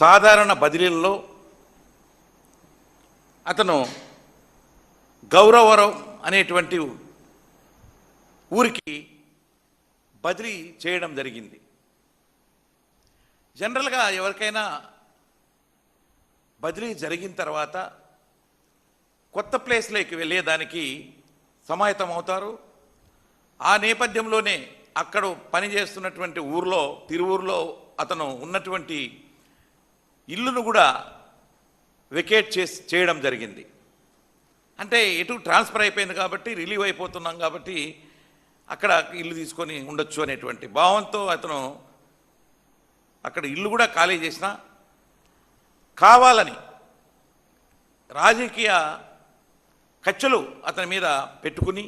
సాధారణ బదిలీల్లో అతను గౌరవరం అనేటువంటి ఊరికి బదిలీ చేయడం జరిగింది. జనరల్గా ఎవరికైనా బదిలీ జరిగిన తర్వాత కొత్త ప్లేస్లోకి వెళ్ళేదానికి సమాయత్తం అవుతారు ఆ నేపథ్యంలోనే అక్కడ పనిచేస్తున్నటువంటి ఊర్లో తిరువూరులో అతను ఉన్నటువంటి ఇల్లును కూడా వెకేట్ చేసి చేయడం జరిగింది. అంటే ఎటు ట్రాన్స్ఫర్ అయిపోయింది కాబట్టి రిలీవ్ అయిపోతున్నాం కాబట్టి అక్కడ ఇల్లు తీసుకొని ఉండొచ్చు అనేటువంటి భావంతో అతను అక్కడ ఇల్లు కూడా ఖాళీ చేసిన కావాలని రాజకీయ కచ్చలు అతని మీద పెట్టుకుని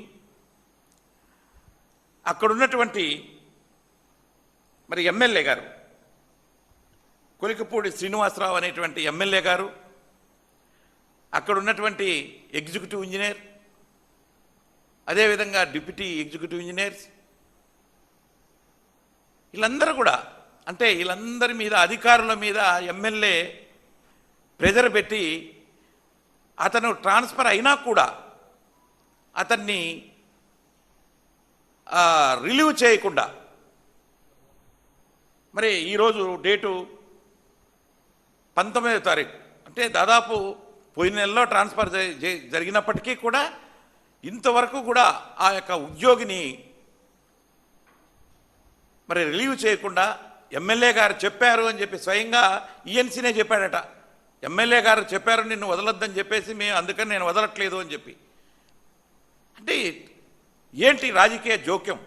అక్కడున్నటువంటి మరి ఎమ్మెల్యే గారు కొలికపూడి శ్రీనివాసరావు అనేటువంటి ఎమ్మెల్యే గారు అక్కడ ఉన్నటువంటి ఎగ్జిక్యూటివ్ ఇంజనీర్ అదేవిధంగా డిప్యూటీ ఎగ్జిక్యూటివ్ ఇంజనీర్స్ వీళ్ళందరూ కూడా అంటే వీళ్ళందరి మీద అధికారుల మీద ఎమ్మెల్యే ప్రెజర్ పెట్టి అతను ట్రాన్స్ఫర్ అయినా కూడా అతన్ని రిలీవ్ చేయకుండా మరి ఈరోజు డేటు పంతొమ్మిదో తారీఖు. అంటే దాదాపు పోయిన నెలలో ట్రాన్స్ఫర్ జరిగినప్పటికీ కూడా ఇంతవరకు కూడా ఆ యొక్క ఉద్యోగిని మరి రిలీవ్ చేయకుండా ఎమ్మెల్యే గారు చెప్పారు అని చెప్పి స్వయంగా ఈఎన్సీనే చెప్పాడట. ఎమ్మెల్యే గారు చెప్పారు నిన్ను వదలొద్దని చెప్పేసి మేము అందుకని నేను వదలట్లేదు అని చెప్పి. అంటే ఏంటి రాజకీయ జోక్యం?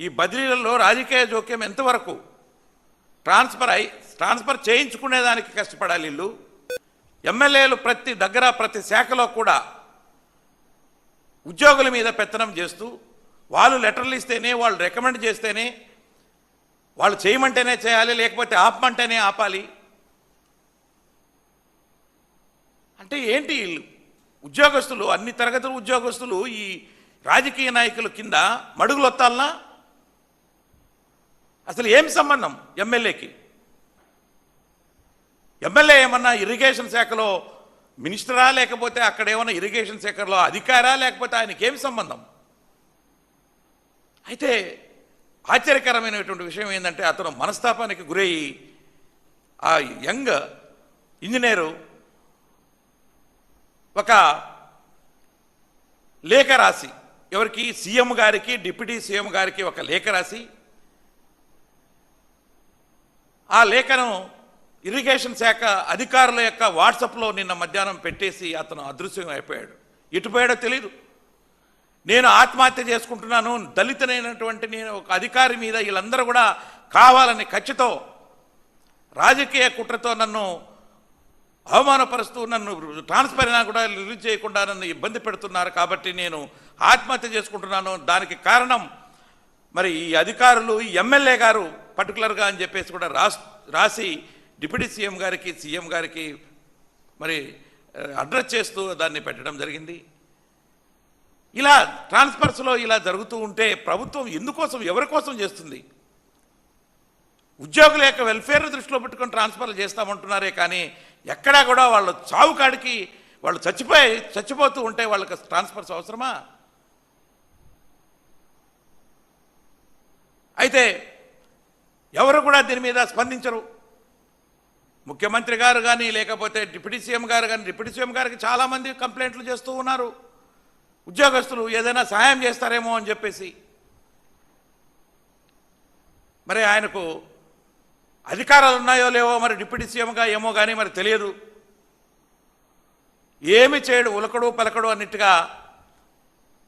ఈ బదిలీలలో రాజకీయ జోక్యం ఎంతవరకు? ట్రాన్స్ఫర్ అయి ట్రాన్స్ఫర్ చేయించుకునేదానికి కష్టపడాలి వీళ్ళు. ఎమ్మెల్యేలు ప్రతి దగ్గర ప్రతి శాఖలో కూడా ఉద్యోగుల మీద పెత్తనం చేస్తూ వాళ్ళు లెటర్లు ఇస్తేనే వాళ్ళు రికమెండ్ చేస్తేనే వాళ్ళు చేయమంటేనే చేయాలి లేకపోతే ఆపమంటేనే ఆపాలి. అంటే ఏంటి వీళ్ళు? ఉద్యోగస్తులు అన్ని తరగతుల ఉద్యోగస్తులు ఈ రాజకీయ నాయకుల కింద మడుగులొత్తాలనా? అసలు ఏం సంబంధం ఎమ్మెల్యేకి? ఎమ్మెల్యే ఏమన్నా ఇరిగేషన్ శాఖలో మినిస్టరా లేకపోతే అక్కడ ఏమన్నా ఇరిగేషన్ శాఖలో అధికారా లేకపోతే ఆయనకి సంబంధం? అయితే ఆశ్చర్యకరమైనటువంటి విషయం ఏంటంటే అతను మనస్తాపానికి గురయ్యి ఆ యంగ్ ఇంజనీరు ఒక లేఖ రాసి ఎవరికి? సీఎం గారికి డిప్యూటీ సీఎం గారికి ఒక లేఖ రాసి ఆ లేఖను ఇరిగేషన్ శాఖ అధికారుల యొక్క వాట్సాప్లో నిన్న మధ్యాహ్నం పెట్టేసి అతను అదృశ్యం అయిపోయాడు. ఎటుపోయాడో తెలియదు నేను ఆత్మహత్య చేసుకుంటున్నాను. దళితనైనటువంటి నేను ఒక అధికారి మీద వీళ్ళందరూ కూడా కావాలని ఖచ్చితో రాజకీయ కుట్రతో నన్ను అవమానపరుస్తూ నన్ను ట్రాన్స్ఫర్ అయినా కూడా రిలీజ్ చేయకుండా నన్ను ఇబ్బంది పెడుతున్నారు కాబట్టి నేను ఆత్మహత్య చేసుకుంటున్నాను. దానికి కారణం మరి ఈ అధికారులు ఈ ఎమ్మెల్యే గారు పర్టికులర్గా అని చెప్పేసి కూడా రాస్ రాసి డిప్యూటీ సీఎం గారికి సీఎం గారికి మరి అడ్రస్ చేస్తూ దాన్ని పెట్టడం జరిగింది. ఇలా ట్రాన్స్ఫర్స్లో ఇలా జరుగుతూ ఉంటే ప్రభుత్వం ఎందుకోసం ఎవరి కోసం చేస్తుంది? ఉద్యోగుల యొక్క వెల్ఫేర్ దృష్టిలో పెట్టుకొని ట్రాన్స్ఫర్లు చేస్తామంటున్నారే కానీ ఎక్కడా కూడా వాళ్ళు చావు కాడికి వాళ్ళు చచ్చిపోయి చచ్చిపోతూ ఉంటే వాళ్ళకి ట్రాన్స్ఫర్స్ అవసరమా? అయితే ఎవరు కూడా దీని మీద స్పందించరు. ముఖ్యమంత్రి గారు కానీ లేకపోతే డిప్యూటీ సీఎం గారు కానీ డిప్యూటీ సీఎం గారికి చాలామంది కంప్లైంట్లు చేస్తూ ఉన్నారు. ఉద్యోగస్తులు ఏదైనా సహాయం చేస్తారేమో అని చెప్పేసి. మరి ఆయనకు అధికారాలు ఉన్నాయో లేవో మరి డిప్యూటీ సీఎంగా ఏమో కానీ మరి తెలియదు. ఏమి చేయడు ఉలకడు పలకడు అన్నట్టుగా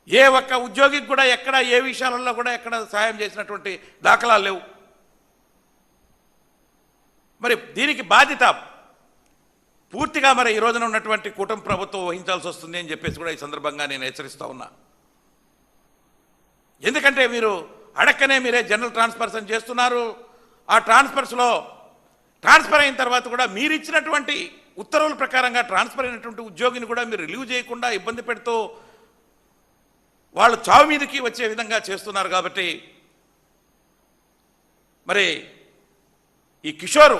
ఏ ఒక్క ఉద్యోగికి కూడా ఎక్కడ ఏ విషయాలలో కూడా ఎక్కడ సహాయం చేసినటువంటి దాఖలాలు లేవు. మరి దీనికి బాధ్యత పూర్తిగా మరి ఈ రోజున ఉన్నటువంటి కూటమి ప్రభుత్వం వహించాల్సి వస్తుంది అని చెప్పేసి కూడా ఈ సందర్భంగా నేను హెచ్చరిస్తూ ఉన్నా. ఎందుకంటే మీరు అడక్కనే మీరే జనరల్ ట్రాన్స్ఫర్స్ అని చేస్తున్నారు. ఆ ట్రాన్స్ఫర్స్లో ట్రాన్స్ఫర్ అయిన తర్వాత కూడా మీరు ఇచ్చినటువంటి ఉత్తర్వుల ప్రకారంగా ట్రాన్స్ఫర్ అయినటువంటి ఉద్యోగిని కూడా మీరు రిలీవ్ చేయకుండా ఇబ్బంది పెడుతూ వాళ్ళు చావు మీదకి వచ్చే విధంగా చేస్తున్నారు కాబట్టి మరి ఈ కిషోర్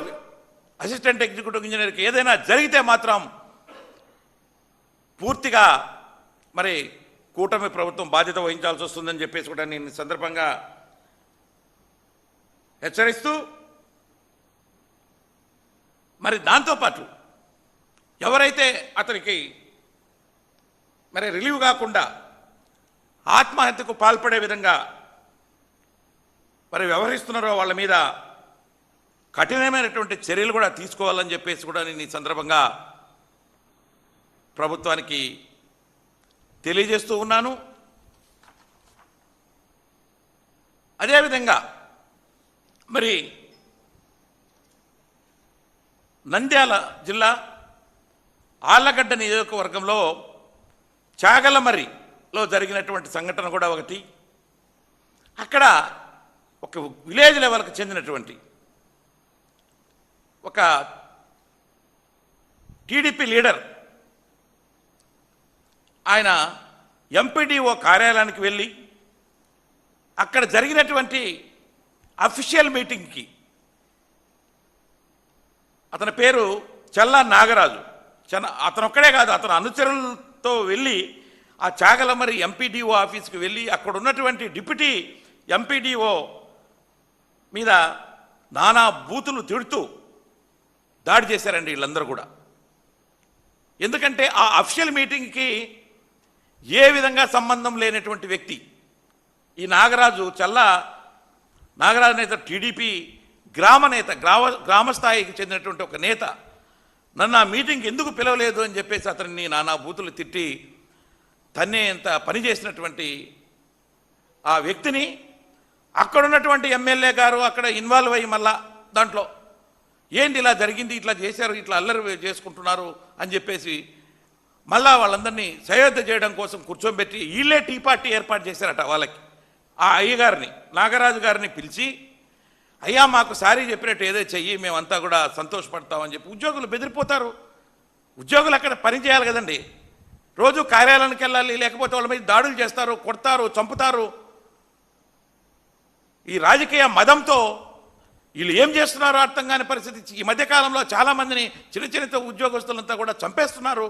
అసిస్టెంట్ ఎగ్జిక్యూటివ్ ఇంజనీర్కి ఏదైనా జరిగితే మాత్రం పూర్తిగా మరి కూటమి ప్రభుత్వం బాధ్యత వహించాల్సి వస్తుందని చెప్పేసి కూడా నేను సందర్భంగా హెచ్చరిస్తూ మరి దాంతోపాటు ఎవరైతే అతనికి మరి రిలీవ్ కాకుండా ఆత్మహత్యకు పాల్పడే విధంగా మరి వ్యవహరిస్తున్నారో వాళ్ళ మీద కఠినమైనటువంటి చర్యలు కూడా తీసుకోవాలని చెప్పేసి కూడా నేను ఈ సందర్భంగా ప్రభుత్వానికి తెలియజేస్తూ ఉన్నాను. అదేవిధంగా మరి నంద్యాల జిల్లా ఆళ్ళగడ్డ నియోజకవర్గంలో చాగలమర్రిలో జరిగినటువంటి సంఘటన కూడా ఒకటి. అక్కడ ఒక విలేజ్ లెవెల్కి చెందినటువంటి ఒక టీడీపీ లీడర్ ఆయన ఎంపీడీఓ కార్యాలయానికి వెళ్ళి అక్కడ జరిగినటువంటి అఫీషియల్ మీటింగ్కి అతని పేరు చల్లా నాగరాజు. చన అతను ఒక్కడే కాదు అతను అనుచరులతో వెళ్ళి ఆ చాగలమరి ఎంపీడీఓ ఆఫీస్కి వెళ్ళి అక్కడ ఉన్నటువంటి డిప్యూటీ ఎంపీడీఓ మీద నానా బూతులు తిడుతూ దాడి చేశారండి వీళ్ళందరూ కూడా. ఎందుకంటే ఆ అఫిషియల్ మీటింగ్కి ఏ విధంగా సంబంధం లేనటువంటి వ్యక్తి ఈ నాగరాజు చల్లా నాగరాజు నేత టీడీపీ గ్రామ నేత గ్రామ గ్రామ స్థాయికి చెందినటువంటి ఒక నేత నన్ను ఆ మీటింగ్కి ఎందుకు పిలవలేదు అని చెప్పేసి అతన్ని నానా బూతులు తిట్టి తన్నే ఇంత పని చేసినటువంటి ఆ వ్యక్తిని అక్కడున్నటువంటి ఎమ్మెల్యే గారు అక్కడ ఇన్వాల్వ్ అయ్యి మళ్ళా దాంట్లో ఏంటి ఇలా జరిగింది? ఇట్లా చేశారు ఇట్లా అల్లరి చేసుకుంటున్నారు అని చెప్పేసి మళ్ళా వాళ్ళందరినీ సయోధ్య చేయడం కోసం కూర్చోబెట్టి వీళ్ళే టీ పార్టీ ఏర్పాటు చేశారట వాళ్ళకి. ఆ అయ్యగారిని నాగరాజు గారిని పిలిచి అయ్యా మాకు సారీ చెప్పినట్టు ఏదో చెయ్యి మేమంతా కూడా సంతోషపడతామని చెప్పి ఉద్యోగులు బెదిరిపోతారు. ఉద్యోగులు అక్కడ పని చేయాలి కదండి. రోజు కార్యాలయానికి వెళ్ళాలి లేకపోతే వాళ్ళ మీద దాడులు చేస్తారు కొడతారు చంపుతారు. ఈ రాజకీయ మదంతో వీళ్ళు ఏం చేస్తున్నారో అర్థం కాని పరిస్థితి. ఈ మధ్యకాలంలో చాలామందిని చిన్న చిన్న ఉద్యోగస్తులంతా కూడా చంపేస్తున్నారు.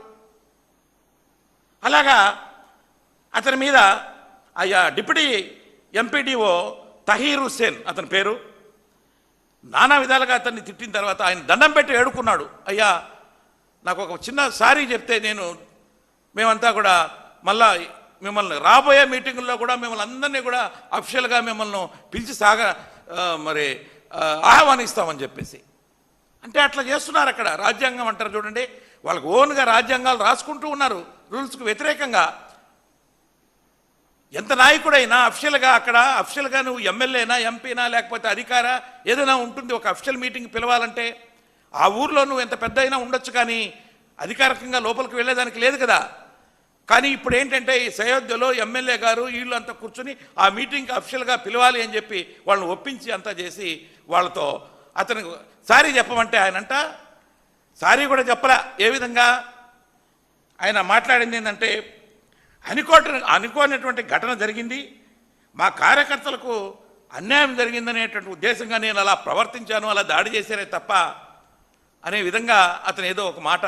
అలాగా అతని మీద అయ్యా డిప్యూటీ ఎంపీడీఓ తహీర్ హుస్సేన్ అతని పేరు నానా విధాలుగా అతన్ని తిట్టిన తర్వాత ఆయన దండం పెట్టి ఏడుకున్నాడు. అయ్యా నాకు ఒక చిన్న సారీ చెప్తే నేను మేమంతా కూడా మళ్ళా మిమ్మల్ని రాబోయే మీటింగుల్లో కూడా మిమ్మల్ని అందరినీ కూడా అఫిషియల్గా మిమ్మల్ని పిలిచి సాగ మరి ఆహ్వానిస్తామని చెప్పేసి. అంటే అట్లా చేస్తున్నారు అక్కడ. రాజ్యాంగం అంటారు చూడండి. వాళ్ళకి ఓన్గా రాజ్యాంగాలు రాసుకుంటూ ఉన్నారు. రూల్స్కు వ్యతిరేకంగా. ఎంత నాయకుడైనా అఫిషియల్గా అక్కడ అఫిషియల్గా నువ్వు ఎమ్మెల్యేనా ఎంపీనా లేకపోతే అధికార ఏదైనా ఉంటుంది. ఒక అఫిషియల్ మీటింగ్ పిలవాలంటే ఆ ఊర్లో నువ్వు ఎంత పెద్ద అయినా ఉండొచ్చు కానీ అధికారికంగా లోపలికి వెళ్ళేదానికి లేదు కదా. కానీ ఇప్పుడు ఏంటంటే ఈ సయోధ్యలో ఎమ్మెల్యే గారు వీళ్ళు అంతా కూర్చుని ఆ మీటింగ్కి అఫిషియల్గా పిలవాలి అని చెప్పి వాళ్ళని ఒప్పించి అంతా చేసి వాళ్ళతో అతను సారీ చెప్పమంటే ఆయనంట సారీ కూడా చెప్పలే. ఏ విధంగా? ఆయన మాట్లాడింది ఏంటంటే అనుకోట అనుకోనటువంటి ఘటన జరిగింది మా కార్యకర్తలకు అన్యాయం జరిగిందనేటువంటి ఉద్దేశంగా నేను అలా ప్రవర్తించాను అలా దాడి చేశానే తప్ప అనే విధంగా అతను ఏదో ఒక మాట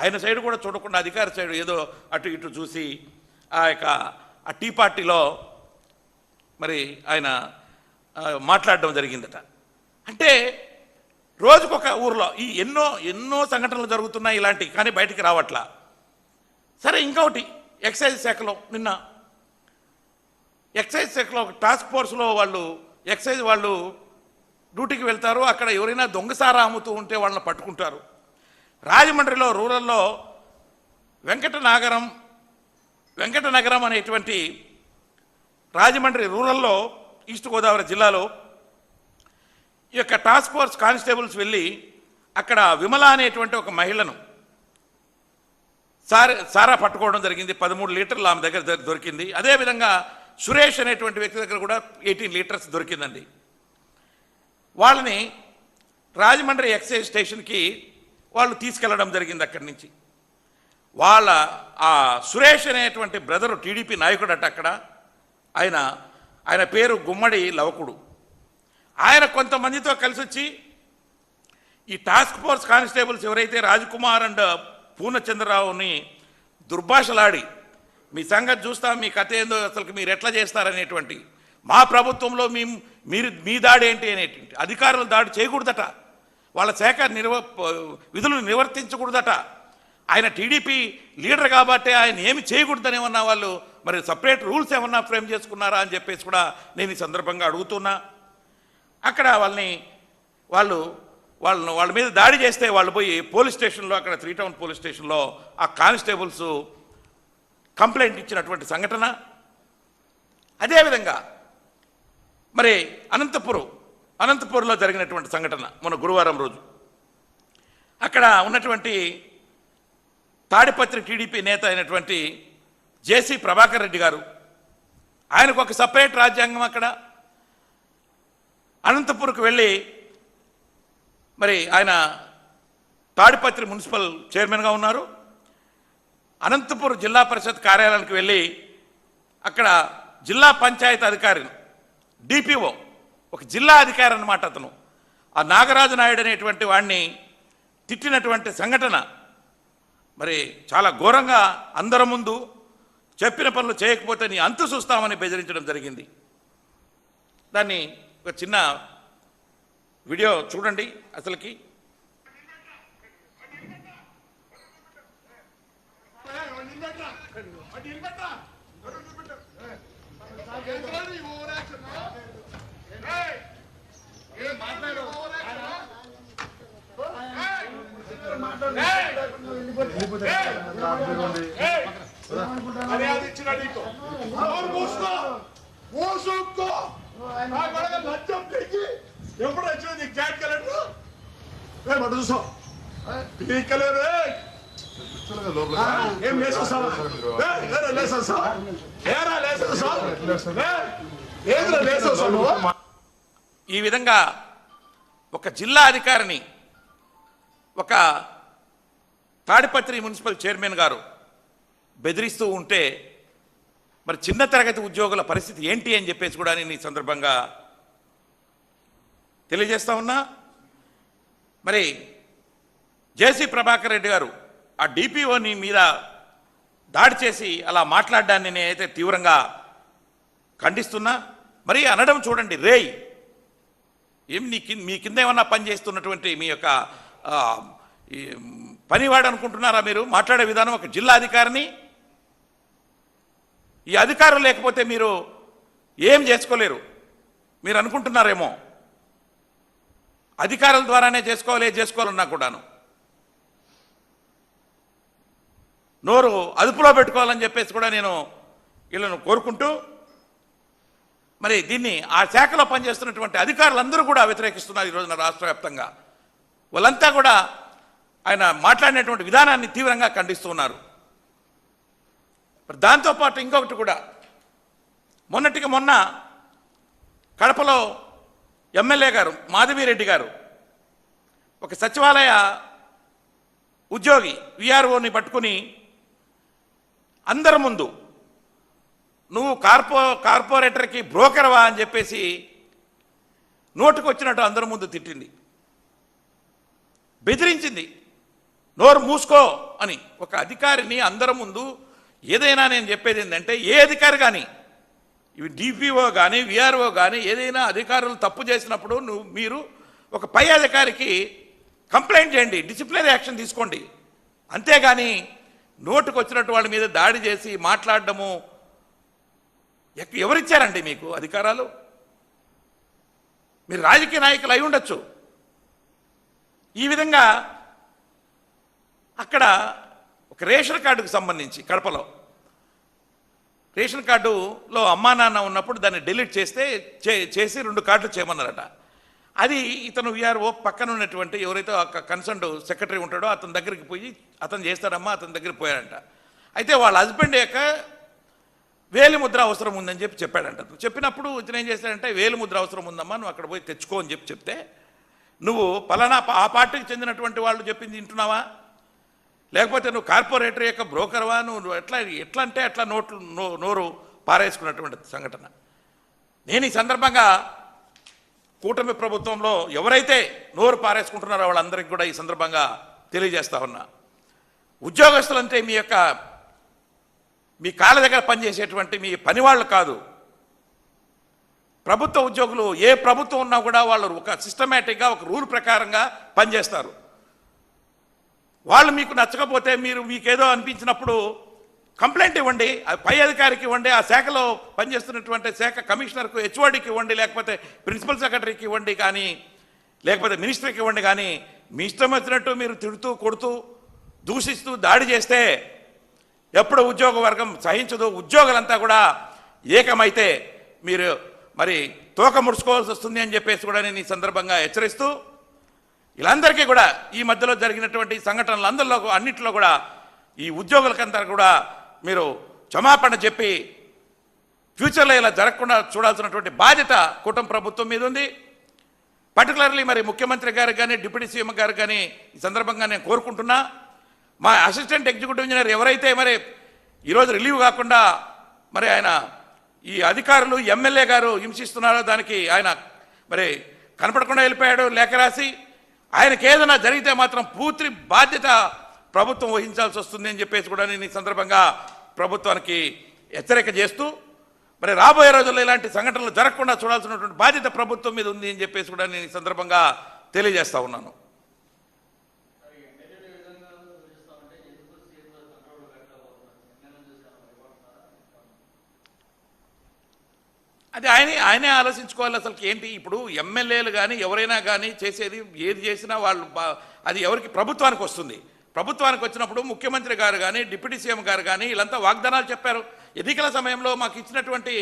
ఆయన సైడ్ కూడా చూడకుండా అధికార సైడ్ ఏదో అటు ఇటు చూసి ఆ యొక్క ఆ టీ పార్టీలో మరి ఆయన మాట్లాడడం జరిగిందట. అంటే రోజుకొక ఊర్లో ఈ ఎన్నో ఎన్నో సంఘటనలు జరుగుతున్నాయి ఇలాంటివి కానీ బయటికి రావట్లా. సరే ఇంకొకటి ఎక్సైజ్ శాఖలో నిన్న ఎక్సైజ్ శాఖలో ఒక టాస్క్ ఫోర్స్లో వాళ్ళు ఎక్సైజ్ వాళ్ళు డ్యూటీకి వెళ్తారు అక్కడ ఎవరైనా దొంగసారా అమ్ముతూ ఉంటే వాళ్ళని పట్టుకుంటారు. రాజమండ్రిలో రూరల్లో వెంకట వెంకటనగరం అనేటువంటి రాజమండ్రి రూరల్లో ఈస్ట్ గోదావరి జిల్లాలో ఈ యొక్క టాస్క్ ఫోర్స్ కానిస్టేబుల్స్ వెళ్ళి అక్కడ విమల అనేటువంటి ఒక మహిళను సారా సారా పట్టుకోవడం జరిగింది. పదమూడు లీటర్లు ఆమె దగ్గర దొరికింది. అదేవిధంగా సురేష్ అనేటువంటి వ్యక్తి దగ్గర కూడా ఎయిటీన్ లీటర్స్ దొరికిందండి. వాళ్ళని రాజమండ్రి ఎక్సైజ్ స్టేషన్కి వాళ్ళు తీసుకెళ్ళడం జరిగింది అక్కడి నుంచి. వాళ్ళ ఆ సురేష్ అనేటువంటి బ్రదరు టీడీపీ నాయకుడట అక్కడ. ఆయన ఆయన పేరు గుమ్మడి లవకుడు. ఆయన కొంతమందితో కలిసి వచ్చి ఈ టాస్క్ ఫోర్స్ కానిస్టేబుల్స్ ఎవరైతే రాజ్కుమార్ అండ్ పూర్ణచంద్రరావుని దుర్భాషలాడి మీ సంగతి చూస్తా మీ కథ ఏందో అసలు మీరు ఎట్లా చేస్తారనేటువంటి మా ప్రభుత్వంలో మీ మీరు మీ దాడి ఏంటి అనేటువంటి అధికారులు దాడి చేయకూడదట. వాళ్ళ శాఖ నిర్వ విధులు నిర్వర్తించకూడదట. ఆయన టీడీపీ లీడర్ కాబట్టి ఆయన ఏమి చేయకూడదని ఏమన్నా వాళ్ళు మరి సపరేట్ రూల్స్ ఏమన్నా ఫ్రేమ్ చేసుకున్నారా అని చెప్పేసి కూడా నేను ఈ సందర్భంగా అడుగుతున్నా. అక్కడ వాళ్ళని వాళ్ళు వాళ్ళను వాళ్ళ మీద దాడి చేస్తే వాళ్ళు పోయి పోలీస్ స్టేషన్లో అక్కడ త్రీ టౌన్ పోలీస్ స్టేషన్లో ఆ కానిస్టేబుల్స్ కంప్లైంట్ ఇచ్చినటువంటి సంఘటన. అదేవిధంగా మరి అనంతపురం అనంతపూర్లో జరిగినటువంటి సంఘటన మన గురువారం రోజు. అక్కడ ఉన్నటువంటి తాడిపత్రి టీడీపీ నేత అయినటువంటి జేసీ ప్రభాకర్ రెడ్డి గారు ఆయనకు ఒక సపరేట్ రాజ్యాంగం అక్కడ. అనంతపూర్కు వెళ్ళి మరి ఆయన తాడిపత్రి మున్సిపల్ చైర్మన్గా ఉన్నారు. అనంతపూర్ జిల్లా పరిషత్ కార్యాలయానికి వెళ్ళి అక్కడ జిల్లా పంచాయతీ అధికారి డిపిఓ ఒక జిల్లా అధికారి అన్నమాట అతను ఆ నాగరాజు నాయుడు అనేటువంటి వాడిని తిట్టినటువంటి సంఘటన మరి చాలా ఘోరంగా అందరి ముందు చెప్పిన పనులు చేయకపోతే నీ అంతు చూస్తామని బెదిరించడం జరిగింది దాన్ని ఒక చిన్న వీడియో చూడండి అసలుకి మర్యాద ఇచ్చిన నీకు నోరు మూసుకో మూసుకో నా కొడక లంచం పీకి ఎప్పుడు వచ్చింది నీకు జాట్ కలెక్టర్ రే మటు చూసా పీకలేదు ఏం లేసేస్తావా ఏరా లేసేస్తావా ఏరా లేసేస్తావా ఏదిరా లేసేస్తావు నువ్వు ఈ విధంగా ఒక జిల్లా అధికారిని ఒక తాడిపత్రి మున్సిపల్ చైర్మన్ గారు బెదిరిస్తూ ఉంటే మరి చిన్న తరగతి ఉద్యోగుల పరిస్థితి ఏంటి అని చెప్పేసి కూడా నేను ఈ సందర్భంగా తెలియజేస్తా ఉన్నా. మరి జేసీ ప్రభాకర్ రెడ్డి గారు ఆ డిపిఓని మీద దాడి చేసి అలా మాట్లాడడాన్ని నేనైతే తీవ్రంగా ఖండిస్తున్నా. మరి అనడం చూడండి రేయ్ ఏం నీ కింద మీ కింద ఏమన్నా పనిచేస్తున్నటువంటి మీ యొక్క పనివాడు అనుకుంటున్నారా మీరు? మాట్లాడే విధానం ఒక జిల్లా అధికారిని. ఈ అధికారం లేకపోతే మీరు ఏం చేసుకోలేరు? మీరు అనుకుంటున్నారేమో? అధికారుల ద్వారానే చేసుకోవాలి చేసుకోవాలన్నా కూడాను. నోరు అదుపులో పెట్టుకోవాలని చెప్పేసి కూడా నేను వీళ్ళను కోరుకుంటూ మరి దీన్ని ఆ శాఖలో పనిచేస్తున్నటువంటి అధికారులందరూ కూడా వ్యతిరేకిస్తున్నారు ఈ రోజున రాష్ట్ర వ్యాప్తంగా. వాళ్ళంతా కూడా ఆయన మాట్లాడినటువంటి విధానాన్ని తీవ్రంగా ఖండిస్తున్నారు దాంతోపాటు ఇంకొకటి కూడా. మొన్నటికి మొన్న కడపలో ఎమ్మెల్యే గారు మాధవిరెడ్డి గారు ఒక సచివాలయ ఉద్యోగి విఆర్ఓని పట్టుకుని అందరి ముందు నువ్వు కార్పో కార్పొరేటర్కి బ్రోకర్వా? అని చెప్పేసి నోటుకు వచ్చినట్టు అందరి ముందు తిట్టింది. బెదిరించింది. నోరు మూసుకో అని ఒక అధికారిని అందరి ముందు ఏదైనా నేను చెప్పేది ఏంటంటే ఏ అధికారి కానీ ఇవి డిపిఓ కానీ విఆర్ఓ కానీ ఏదైనా అధికారులు తప్పు చేసినప్పుడు నువ్వు మీరు ఒక పై అధికారికి కంప్లైంట్ చేయండి డిసిప్లినరీ యాక్షన్ తీసుకోండి. అంతేగాని నోటుకు వచ్చినట్టు వాళ్ళ మీద దాడి చేసి మాట్లాడడము ఎవరిచ్చారండి మీకు అధికారాలు? మీరు రాజకీయ నాయకులు అయి ఉండొచ్చు. ఈ విధంగా అక్కడ ఒక రేషన్ కార్డుకు సంబంధించి కడపలో. రేషన్ కార్డులో అమ్మా నాన్న ఉన్నప్పుడు దాన్ని డిలీట్ చేస్తే చే- చేసి రెండు కార్డులు చేయమన్నారట. అది ఇతను విఆర్ఓ పక్కన ఉన్నటువంటి ఎవరైతే కన్సర్న్ సెక్రటరీ ఉంటాడో అతని దగ్గరికి పోయి అతను చేస్తాడమ్మా అతని దగ్గరికి పోయాడంట. అయితే వాళ్ళ హస్బెండ్ యొక్క వేలి ముద్ర అవసరం ఉందని చెప్పి చెప్పాడంట. చెప్పినప్పుడు ఇతను ఏం చేశాడంటే వేలి ముద్ర అవసరం ఉందమ్మా నువ్వు అక్కడ పోయి తెచ్చుకో అని చెప్పి చెప్తే నువ్వు పలానా పా- ఆ పార్టీకి చెందినటువంటి వాళ్ళు చెప్పింది వింటున్నావా? లేకపోతే నువ్వు కార్పొరేటర్ యొక్క బ్రోకర్వా? నువ్వు ఎట్లా ఎట్లా అంటే అట్లా నోట్లు నో- నోరు పారేసుకున్నటువంటి సంఘటన. నేను ఈ సందర్భంగా కూటమి ప్రభుత్వంలో ఎవరైతే నోరు పారేసుకుంటున్నారో వాళ్ళందరికీ కూడా ఈ సందర్భంగా తెలియజేస్తా ఉన్నా. ఉద్యోగస్తులంటే మీ యొక్క మీ కాళ్ళ దగ్గర పనిచేసేటువంటి మీ పనివాళ్ళు కాదు. ప్రభుత్వ ఉద్యోగులు ఏ ప్రభుత్వం ఉన్నా కూడా వాళ్ళు ఒక సిస్టమేటిక్గా ఒక రూల్ ప్రకారంగా పనిచేస్తారు. వాళ్ళు మీకు నచ్చకపోతే మీరు మీకేదో అనిపించినప్పుడు కంప్లైంట్ ఇవ్వండి పై అధికారికి ఇవ్వండి ఆ శాఖలో పనిచేస్తున్నటువంటి శాఖ కమిషనర్కు హెచ్ఓడికి ఇవ్వండి లేకపోతే ప్రిన్సిపల్ సెక్రటరీకి ఇవ్వండి కానీ లేకపోతే మినిస్టర్కి ఇవ్వండి కానీ మీ ఇష్టం వచ్చినట్టు మీరు తిడుతూ కొడుతూ దూషిస్తూ దాడి చేస్తే ఎప్పుడు ఉద్యోగ వర్గం సహించదు. ఉద్యోగులంతా కూడా ఏకమైతే మీరు మరి తోక ముడుచుకోవాల్సి వస్తుంది అని చెప్పేసి కూడా నేను ఈ సందర్భంగా హెచ్చరిస్తూ వీళ్ళందరికీ కూడా ఈ మధ్యలో జరిగినటువంటి సంఘటనలు అందరిలో అన్నింటిలో కూడా ఈ ఉద్యోగులకంతా కూడా మీరు క్షమాపణ చెప్పి ఫ్యూచర్లో ఇలా జరగకుండా చూడాల్సినటువంటి బాధ్యత కుటుంబ ప్రభుత్వం మీద ఉంది. పర్టికులర్లీ మరి ముఖ్యమంత్రి గారికి కానీ డిప్యూటీ సీఎం గారికి కానీ ఈ సందర్భంగా నేను కోరుకుంటున్నా. మా అసిస్టెంట్ ఎగ్జిక్యూటివ్ ఇంజనీర్ ఎవరైతే మరి ఈరోజు రిలీవ్ కాకుండా మరి ఆయన ఈ అధికారులు ఎమ్మెల్యే గారు హింసిస్తున్నారో దానికి ఆయన మరి కనపడకుండా వెళ్ళిపోయాడు లేఖ రాసి. ఆయనకి ఏదైనా జరిగితే మాత్రం పూర్తి బాధ్యత ప్రభుత్వం వహించాల్సి వస్తుంది అని చెప్పేసి కూడా నేను ఈ సందర్భంగా ప్రభుత్వానికి హెచ్చరిక చేస్తూ మరి రాబోయే రోజుల్లో ఇలాంటి సంఘటనలు జరగకుండా చూడాల్సినటువంటి బాధ్యత ప్రభుత్వం మీద ఉంది అని చెప్పేసి కూడా నేను ఈ సందర్భంగా తెలియజేస్తా ఉన్నాను. అది ఆయనే ఆయనే ఆలోచించుకోవాలి అసలు ఏంటి? ఇప్పుడు ఎమ్మెల్యేలు కానీ ఎవరైనా కానీ చేసేది ఏది చేసినా వాళ్ళు అది ఎవరికి ప్రభుత్వానికి వస్తుంది. ప్రభుత్వానికి వచ్చినప్పుడు ముఖ్యమంత్రి గారు కానీ డిప్యూటీ సీఎం గారు కానీ వీళ్ళంతా వాగ్దానాలు చెప్పారు. ఎన్నికల సమయంలో మాకు ఇచ్చినటువంటి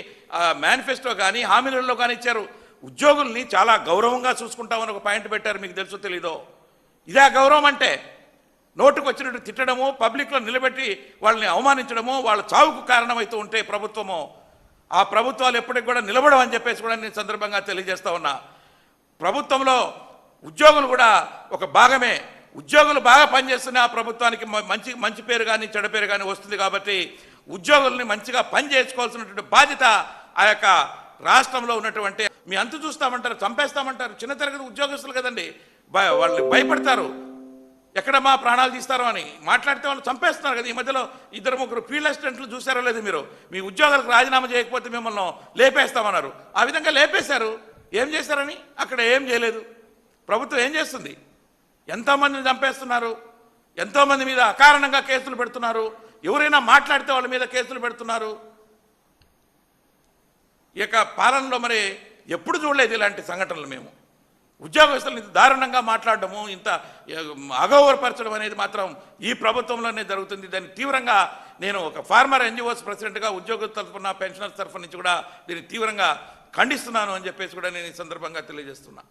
మేనిఫెస్టో కానీ హామీలలో కానీ ఇచ్చారు. ఉద్యోగుల్ని చాలా గౌరవంగా చూసుకుంటామని ఒక పాయింట్ పెట్టారు. మీకు తెలుసో తెలీదో? ఇదే గౌరవం అంటే నోటుకు వచ్చినట్టు తిట్టడము పబ్లిక్లో నిలబెట్టి వాళ్ళని అవమానించడము వాళ్ళ చావుకు కారణమవుతూ ఉంటే ప్రభుత్వము ఆ ప్రభుత్వాలు ఎప్పటికి కూడా నిలబడవని చెప్పేసి కూడా నేను సందర్భంగా తెలియజేస్తా ఉన్నా. ప్రభుత్వంలో ఉద్యోగులు కూడా ఒక భాగమే. ఉద్యోగులు బాగా పనిచేస్తున్న ఆ ప్రభుత్వానికి మంచి మంచి పేరు కానీ చెడ పేరు కానీ వస్తుంది కాబట్టి ఉద్యోగుల్ని మంచిగా పని చేసుకోవాల్సినటువంటి బాధ్యత ఆ యొక్క రాష్ట్రంలో ఉన్నటువంటి మీ అంతు చూస్తామంటారు చంపేస్తామంటారు చిన్న తరగతి ఉద్యోగస్తులు కదండి. భయ- వాళ్ళు భయపడతారు. ఎక్కడ మా ప్రాణాలు తీస్తారో అని మాట్లాడితే వాళ్ళు చంపేస్తున్నారు కదా. ఈ మధ్యలో ఇద్దరు ముగ్గురు ఫీల్డ్ అసిస్టెంట్లు చూసారో లేదు మీరు? మీ ఉద్యోగాలకు రాజీనామా చేయకపోతే మిమ్మల్ని లేపేస్తామన్నారు. ఆ విధంగా లేపేశారు. ఏం చేశారని? అక్కడ ఏం చేయలేదు. ప్రభుత్వం ఏం చేస్తుంది? ఎంతోమందిని చంపేస్తున్నారు. ఎంతోమంది మీద అకారణంగా కేసులు పెడుతున్నారు. ఎవరైనా మాట్లాడితే వాళ్ళ మీద కేసులు పెడుతున్నారు. ఈ యొక్క పాలనలో మరి ఎప్పుడు చూడలేదు ఇలాంటి సంఘటనలు మేము. ఉద్యోగస్తులను ఇంత దారుణంగా మాట్లాడడము ఇంత అగౌరవపరచడం అనేది మాత్రం ఈ ప్రభుత్వంలోనే జరుగుతుంది. దాన్ని తీవ్రంగా నేను ఒక ఫార్మర్ ఎన్జిఓస్ ప్రెసిడెంట్గా ఉద్యోగుల తరఫున పెన్షనర్స్ తరఫు నుంచి కూడా దీన్ని తీవ్రంగా ఖండిస్తున్నాను అని చెప్పేసి కూడా నేను ఈ సందర్భంగా తెలియజేస్తున్నా.